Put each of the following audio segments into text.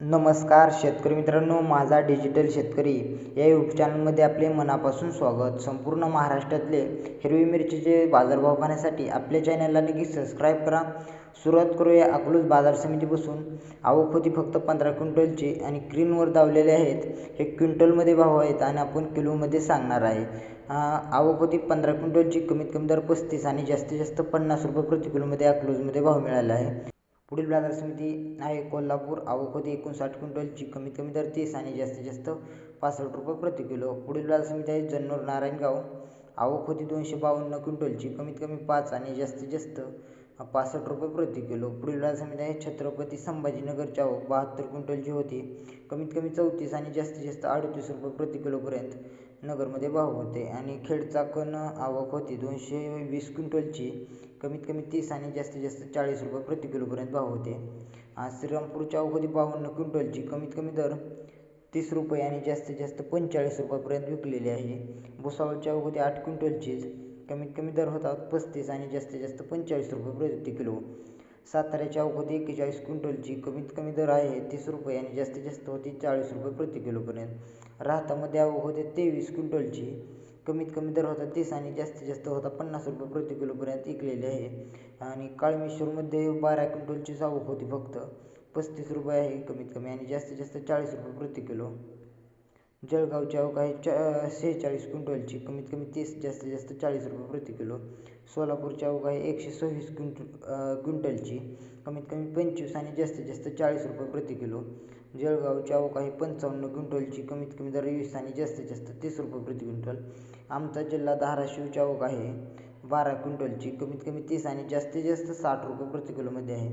नमस्कार शेतकरी मित्रांनो माझा डिजिटल शेतकरी या यूट्यूब चॅनलमध्ये आपले मनापासून स्वागत. संपूर्ण महाराष्ट्रातले हिरवी मिरचीचे बाजारभाव पाहण्यासाठी आपल्या चॅनलला नक्की सबस्क्राईब करा. सुरुवात करूया अकलूज बाजार समितीपासून. आवक होती फक्त पंधरा क्विंटलची आणि क्रीनवर दावलेले आहेत. हे क्विंटलमध्ये भाव आहेत आणि आपण किलोमध्ये सांगणार आहे. आवक होती पंधरा क्विंटलची कमीत कमी दर पस्तीस आणि जास्तीत जास्त पन्नास रुपये प्रति किलोमध्ये अकलूजमध्ये भाव मिळाला आहे. पुढील बाजार समिती आहे कोल्हापूर आवक एकोणसाठ क्विंटलची कमीत कमी दर तीस आणि जास्तीत जास्त पासष्ट रुपये प्रति किलो. पुढील बाजार समिती आहे जन्नूर नारायणगाव आवक होती दोनशे बावन्न क्विंटलची कमीत कमी पाच आणि जास्तीत जास्त पासष्ट रुपये प्रति किलो. पुढील बाजार समिती आहे छत्रपती संभाजीनगरची आवक बहात्तर क्विंटलची होती. कमीत कमी चौतीस आणि जास्तीत जास्त अडतीस रुपये प्रति किलोपर्यंत नगरमध्ये भाव होते. आणि खेडचाकण आवक होती. दोनशे वीस क्विंटलची कमीत कमी तीस आणि जास्तीत जास्त चाळीस रुपये प्रति किलोपर्यंत भाव होते. श्रीरामपूरची आवक होती बावन्न क्विंटलची कमीत कमी दर तीस रुपये आणि जास्तीत जास्त पंचेचाळीस रुपयापर्यंत विकलेली आहे. भुसावळची आवक होती आठ क्विंटलचीच कमीत कमी दर होता पस्तीस आणि जास्तीत जास्त पंचेचाळीस रुपये प्रति किलो. साताऱ्याची आवक एक्केचाळीस क्विंटलची कमीत कमी दर आहे तीस रुपये आणि जास्तीत जास्त होती चाळीस रुपये प्रति किलोपर्यंत. राहतामध्ये आवक होते तेवीस क्विंटलची कमीत कमी दर होता तीस आणि जास्तीत जास्त होता पन्नास रुपये प्रति किलोपर्यंत विकलेली आहे. आणि काळमेश्वरमध्ये बारा क्विंटलचीच आवक होती फक्त. पस्तीस रुपये आहे कमीत कमी आणि जास्तीत जास्त चाळीस रुपये प्रति किलो. जळगावची आवक आहे चा सेहेचाळीस क्विंटलची कमीत कमी तीस जास्तीत जास्त चाळीस रुपये प्रति किलो. सोलापूरची आवक आहे एकशे सव्वीस क्विंटल क्विंटलची कमीत कमी पंचवीस आणि जास्तीत जास्त चाळीस रुपये प्रति किलो. जळगावची आवक आहे पंचावन्न क्विंटलची कमीत कमी दर वीस आणि जास्तीत जास्त तीस रुपये प्रति क्विंटल. आमचा जिल्हा धाराशिवची आवक आहे बारा क्विंटलची कमीत कमी तीस आणि जास्तीत जास्त साठ रुपये प्रति किलोमध्ये आहे.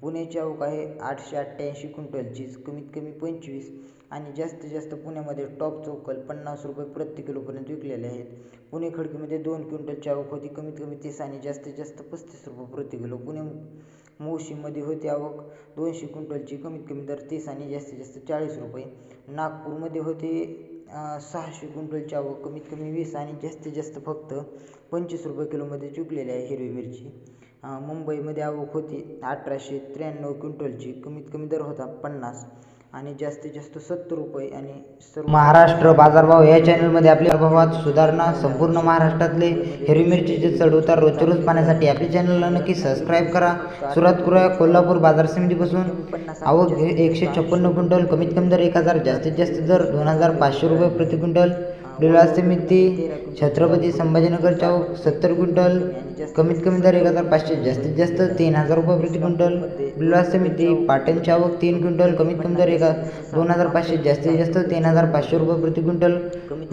पुण्याची आवक आहे आठशे अठ्ठ्याऐंशी क्विंटलचीच कमीत कमी पंचवीस आणि जास्तीत जास्त पुण्यामध्ये टॉप चौकल पन्नास रुपये प्रति किलोपर्यंत विकलेले आहेत. पुणे खडकीमध्ये दोन क्विंटलची आवक होती कमीत कमी तीस आणि जास्तीत जास्त पस्तीस रुपये प्रति किलो. पुणे मोशीमध्ये होती आवक दोनशे क्विंटलची कमीत कमी दर तीस आणि जास्तीत जास्त चाळीस रुपये. नागपूरमध्ये होते सहाशे क्विंटलची आवक कमीत कमी वीस आणि जास्तीत जास्त फक्त पंचवीस रुपये किलोमध्ये चुकलेली आहे हिरवी मिरची. मुंबईमध्ये आवक होती अठराशे त्र्याण्णव क्विंटलची. कमीत कमी दर होता पन्नास. आणि जास्तीत जास्त सत्तर रुपये आणि सर्व महाराष्ट्र बाजारभाव या चॅनलमध्ये आपल्या भावात सुधारणा संपूर्ण महाराष्ट्रातले हिरवी मिरचीचे चढउतार रोजच्या रोज पाहण्यासाठी आपल्या चॅनलला नक्की सबस्क्राईब करा. सुरुवात करूया कोल्हापूर बाजार समितीपासून आवक एकशे छप्पन्न क्विंटल कमीत कमी दर एक हजार जास्तीत जास्त दर दोन हजार पाचशे रुपये प्रति क्विंटल. डिलार समिती छत्रपती संभाजीनगर चौक सत्तर क्विंटल कमीत कमी दर एक हजार पाचशे जास्तीत जास्त तीन हजार रुपये प्रति क्विंटल. बिल्लास समिती पाटण चावक तीन क्विंटल कमीत कमी दर एक दोन हजार पाचशे जास्तीत जास्त तीन हजार पाचशे रुपये प्रति क्विंटल.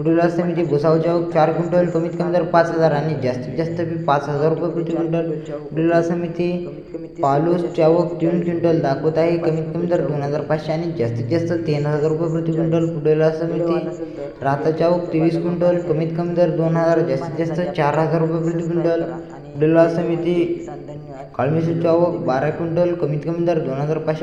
बिल्लास समिती भुसाव चावक चार क्विंटल कमीत कमी दर पाच हजार आणि जास्तीत जास्त बी पाच हजार रुपये प्रति क्विंटल. बिल्लास समिती पालूस चावक तीन क्विंटल दाखवत आहे कमीत कमी दर दोन हजार पाचशे आणि जास्तीत जास्त तीन हजार रुपये प्रति क्विंटल. बिल्ला समिती राहता चावक तेवीस क्विंटल कमीत कमी दर दोन हजार जास्तीत जास्त चार हजार रुपये प्रति क्विंटल. बिल्ला समिती काळमेश्वरची आवक बारा क्विंटल कमीत कमी दर दोन हजार पाचशे